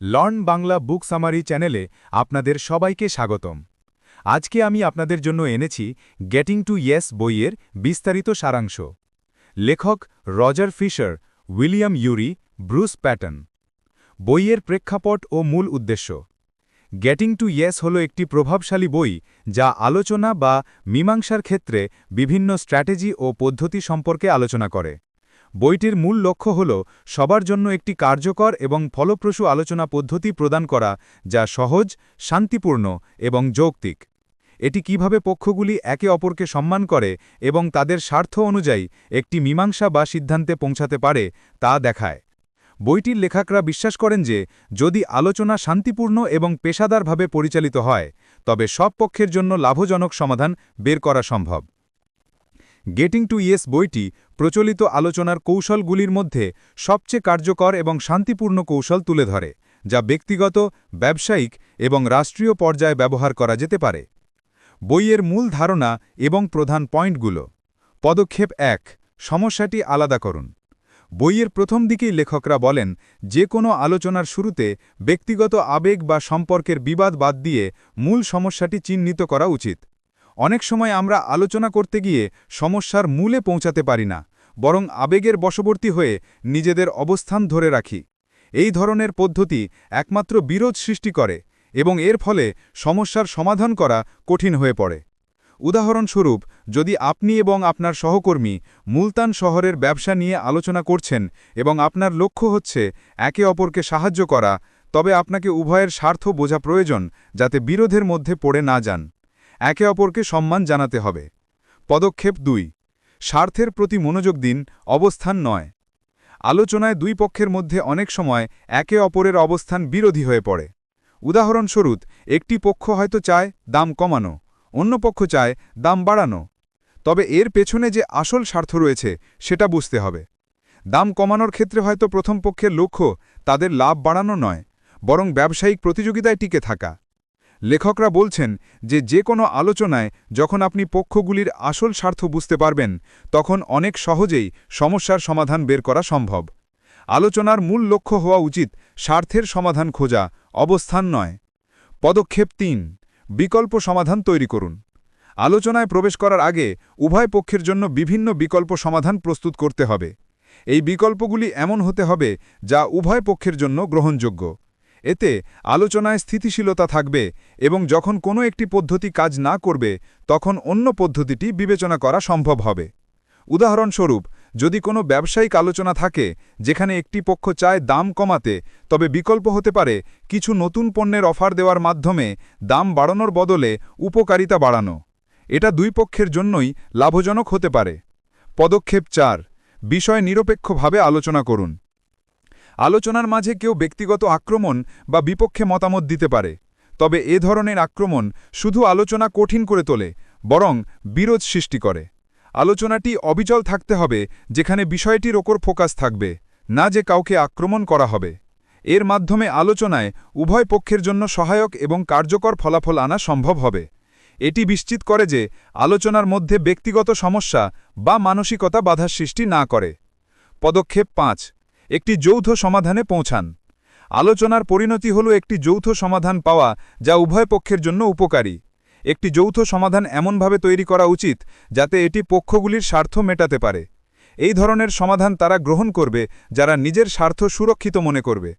Learn Bangla বুক summary চ্যানেলে আপনাদের সবাইকে স্বাগতম। আজকে আমি আপনাদের জন্য এনেছি গেটিং টু ইয়েস বইয়ের বিস্তারিত সারাংশ। লেখক Roger Fisher, William Ury, Bruce Patton. বইয়ের প্রেক্ষাপট ও মূল উদ্দেশ্য। গেটিং টু ইয়েস হল একটি প্রভাবশালী বই যা আলোচনা বা মীমাংসার ক্ষেত্রে বিভিন্ন স্ট্র্যাটেজি ও পদ্ধতি সম্পর্কে আলোচনা করে। বইটির মূল লক্ষ্য হল সবার জন্য একটি কার্যকর এবং ফলপ্রসূ আলোচনা পদ্ধতি প্রদান করা, যা সহজ, শান্তিপূর্ণ এবং যৌক্তিক। এটি কীভাবে পক্ষগুলি একে অপরকে সম্মান করে এবং তাদের স্বার্থ অনুযায়ী একটি মীমাংসা বা সিদ্ধান্তে পৌঁছাতে পারে, তা দেখায়। বইটির লেখকরা বিশ্বাস করেন যে, যদি আলোচনা শান্তিপূর্ণ এবং পেশাদারভাবে পরিচালিত হয়, তবে সব পক্ষের জন্য লাভজনক সমাধান বের করা সম্ভব। গেটিং টু ইয়েস বইটি প্রচলিত আলোচনার কৌশলগুলির মধ্যে সবচেয়ে কার্যকর এবং শান্তিপূর্ণ কৌশল তুলে ধরে, যা ব্যক্তিগত, ব্যবসায়িক এবং রাষ্ট্রীয় পর্যায়ে ব্যবহার করা যেতে পারে। বইয়ের মূল ধারণা এবং প্রধান পয়েন্টগুলো। পদক্ষেপ এক, সমস্যাটি আলাদা করুন। বইয়ের প্রথম দিকেই লেখকরা বলেন, যে কোনো আলোচনার শুরুতে ব্যক্তিগত আবেগ বা সম্পর্কের বিবাদ বাদ দিয়ে মূল সমস্যাটি চিহ্নিত করা উচিত। অনেক সময় আমরা আলোচনা করতে গিয়ে সমস্যার মূলে পৌঁছাতে পারি না, বরং আবেগের বশবর্তী হয়ে নিজেদের অবস্থান ধরে রাখি। এই ধরনের পদ্ধতি একমাত্র বিরোধ সৃষ্টি করে এবং এর ফলে সমস্যার সমাধান করা কঠিন হয়ে পড়ে। উদাহরণস্বরূপ, যদি আপনি এবং আপনার সহকর্মী মুলতান শহরের ব্যবসা নিয়ে আলোচনা করছেন এবং আপনার লক্ষ্য হচ্ছে একে অপরকে সাহায্য করা, তবে আপনাকে উভয়ের স্বার্থ বোঝা প্রয়োজন যাতে বিরোধের মধ্যে পড়ে না যান। একে অপরকে সম্মান জানাতে হবে। পদক্ষেপ দুই, স্বার্থের প্রতি মনোযোগ দিন, অবস্থান নয়। আলোচনায় দুই পক্ষের মধ্যে অনেক সময় একে অপরের অবস্থান বিরোধী হয়ে পড়ে। উদাহরণস্বরূপ, একটি পক্ষ হয়তো চায় দাম কমানো, অন্য পক্ষ চায় দাম বাড়ানো। তবে এর পেছনে যে আসল স্বার্থ রয়েছে, সেটা বুঝতে হবে। দাম কমানোর ক্ষেত্রে হয়তো প্রথম পক্ষের লক্ষ্য তাদের লাভ বাড়ানো নয়, বরং ব্যবসায়িক প্রতিযোগিতায় টিকে থাকা। লেখকরা বলছেন যে যে কোনো আলোচনায় যখন আপনি পক্ষগুলির আসল স্বার্থ বুঝতে পারবেন, তখন অনেক সহজেই সমস্যার সমাধান বের করা সম্ভব। আলোচনার মূল লক্ষ্য হওয়া উচিত স্বার্থের সমাধান খোঁজা, অবস্থান নয়। পদক্ষেপ তিন, বিকল্প সমাধান তৈরি করুন। আলোচনায় প্রবেশ করার আগে উভয় পক্ষের জন্য বিভিন্ন বিকল্প সমাধান প্রস্তুত করতে হবে। এই বিকল্পগুলি এমন হতে হবে যা উভয় পক্ষের জন্য গ্রহণযোগ্য। এতে আলোচনায় স্থিতিশীলতা থাকবে এবং যখন কোনো একটি পদ্ধতি কাজ না করবে, তখন অন্য পদ্ধতিটি বিবেচনা করা সম্ভব হবে। উদাহরণস্বরূপ, যদি কোনো ব্যবসায়িক আলোচনা থাকে, যেখানে একটি পক্ষ চায় দাম কমাতে, তবে বিকল্প হতে পারে কিছু নতুন পণ্যের অফার দেওয়ার মাধ্যমে দাম বাড়ানোর বদলে উপকারিতা বাড়ানো। এটা দুই পক্ষের জন্যই লাভজনক হতে পারে। পদক্ষেপ চার, বিষয় নিরপেক্ষভাবে আলোচনা করুন। আলোচনার মাঝে কেউ ব্যক্তিগত আক্রমণ বা বিপক্ষে মতামত দিতে পারে। তবে এ ধরনের আক্রমণ শুধু আলোচনা কঠিন করে তোলে, বরং বিরোধ সৃষ্টি করে। আলোচনাটি অবিচল থাকতে হবে, যেখানে বিষয়টির ওপর ফোকাস থাকবে, না যে কাউকে আক্রমণ করা হবে। এর মাধ্যমে আলোচনায় উভয় পক্ষের জন্য সহায়ক এবং কার্যকর ফলাফল আনা সম্ভব হবে। এটি নিশ্চিত করে যে আলোচনার মধ্যে ব্যক্তিগত সমস্যা বা মানসিকতা বাধার সৃষ্টি না করে। পদক্ষেপ পাঁচ একটি যৌথ সমাধানে পৌঁছান। আলোচনার পরিণতি হল একটি যৌথ সমাধান পাওয়া যা উভয় পক্ষের জন্য উপকারী। একটি যৌথ সমাধান এমনভাবে তৈরি করা উচিত যাতে এটি পক্ষগুলির স্বার্থ মেটাতে পারে। এই ধরনের সমাধান তারা গ্রহণ করবে যারা নিজের স্বার্থ সুরক্ষিত মনে করবে।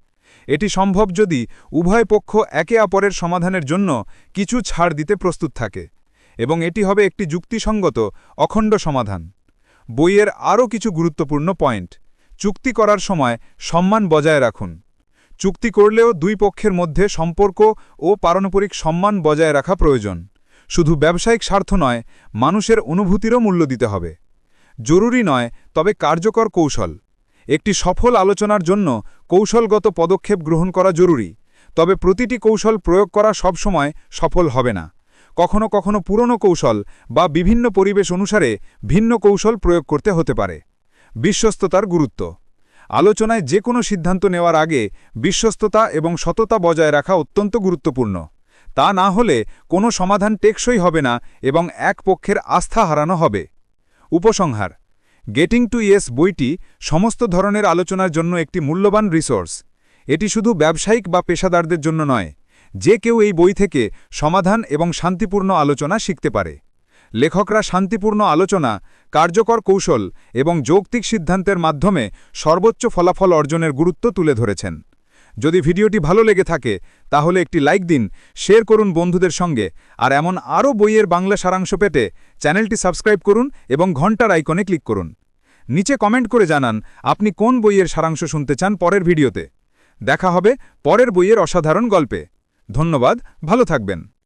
এটি সম্ভব যদি উভয় পক্ষ একে অপরের সমাধানের জন্য কিছু ছাড় দিতে প্রস্তুত থাকে, এবং এটি হবে একটি যুক্তিসঙ্গত, অখণ্ড সমাধান। বইয়ের আরও কিছু গুরুত্বপূর্ণ পয়েন্ট। চুক্তি করার সময় সম্মান বজায় রাখুন। চুক্তি করলেও দুই পক্ষের মধ্যে সম্পর্ক ও পারম্পরিক সম্মান বজায় রাখা প্রয়োজন। শুধু ব্যবসায়িক স্বার্থ নয়, মানুষের অনুভূতিরও মূল্য দিতে হবে। জরুরি নয়, তবে কার্যকর কৌশল। একটি সফল আলোচনার জন্য কৌশলগত পদক্ষেপ গ্রহণ করা জরুরি, তবে প্রতিটি কৌশল প্রয়োগ করা সবসময় সফল হবে না। কখনো কখনো পুরনো কৌশল বা বিভিন্ন পরিবেশ অনুসারে ভিন্ন কৌশল প্রয়োগ করতে হতে পারে। বিশ্বস্ততার গুরুত্ব। আলোচনায় যে কোনো সিদ্ধান্ত নেওয়ার আগে বিশ্বস্ততা এবং সততা বজায় রাখা অত্যন্ত গুরুত্বপূর্ণ। তা না হলে কোনো সমাধান টেকসই হবে না এবং এক পক্ষের আস্থা হারানো হবে। উপসংহার, গেটিং টু ইয়েস বইটি সমস্ত ধরনের আলোচনার জন্য একটি মূল্যবান রিসোর্স। এটি শুধু ব্যবসায়িক বা পেশাদারদের জন্য নয়, যে কেউ এই বই থেকে সমাধান এবং শান্তিপূর্ণ আলোচনা শিখতে পারে। লেখকরা শান্তিপূর্ণ আলোচনা, কার্যকর কৌশল এবং যৌক্তিক সিদ্ধান্তের মাধ্যমে সর্বোচ্চ ফলাফল অর্জনের গুরুত্ব তুলে ধরেছেন। যদি ভিডিওটি ভালো লেগে থাকে, তাহলে একটি লাইক দিন, শেয়ার করুন বন্ধুদের সঙ্গে, আর এমন আরও বইয়ের বাংলা সারাংশ পেতে চ্যানেলটি সাবস্ক্রাইব করুন এবং ঘণ্টার আইকনে ক্লিক করুন। নিচে কমেন্ট করে জানান, আপনি কোন বইয়ের সারাংশ শুনতে চান পরের ভিডিওতে। দেখা হবে পরের বইয়ের অসাধারণ গল্পে। ধন্যবাদ, ভালো থাকবেন।